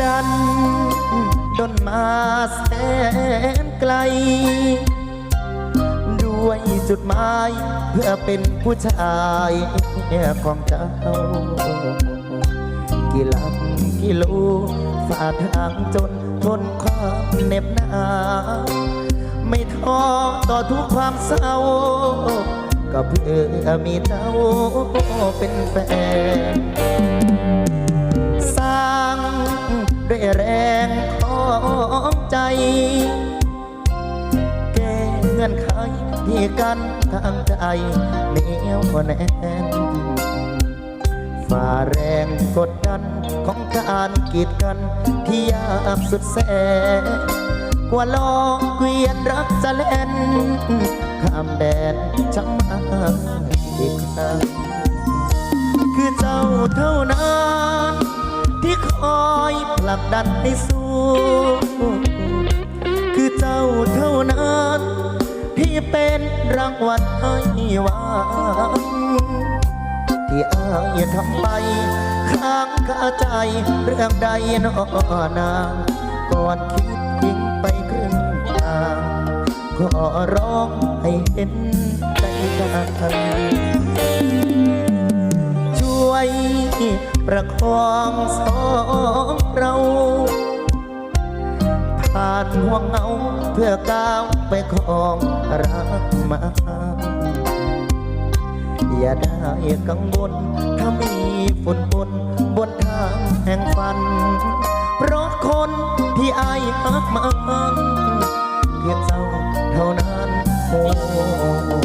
ดันดนมาแสนไกล ด้วยจุดหมายเพื่อเป็นผู้ชายของเจ้า กี่ลำกี่ลูฝ่าทางจนทนความเหน็บหนาวไม่ท้อต่อทุกความเศร้า ก็เพื่อมีเจ้าเป็นแฟน งื่อนไขที่กันทางใจเหนียวแน่นฝ่าแรงกดดันของการกีดกันที่ยากสุดแสนกว่าลองเกวียนรักจะเล่นข้ามแดนช่างมาอีกครั้งคือเจ้าเท่านั้น ที่คอยผลักดันให้สู้ วัลให้วังที่อายทำไปค้างคาใจเรื่องใดนอนางก่อนคิดทิ้งไปครึ่งทางขอร้องให้เห็นใจกันช่วยประคองสองานห่วงเงา เพื่อก้าวไปของรักมาอย่าได้กังวลถ้ามีฝนบนบนทางแห่งฝัน เพราะคนที่อายหักมาเพียงเศร้าเท่านั้นโอ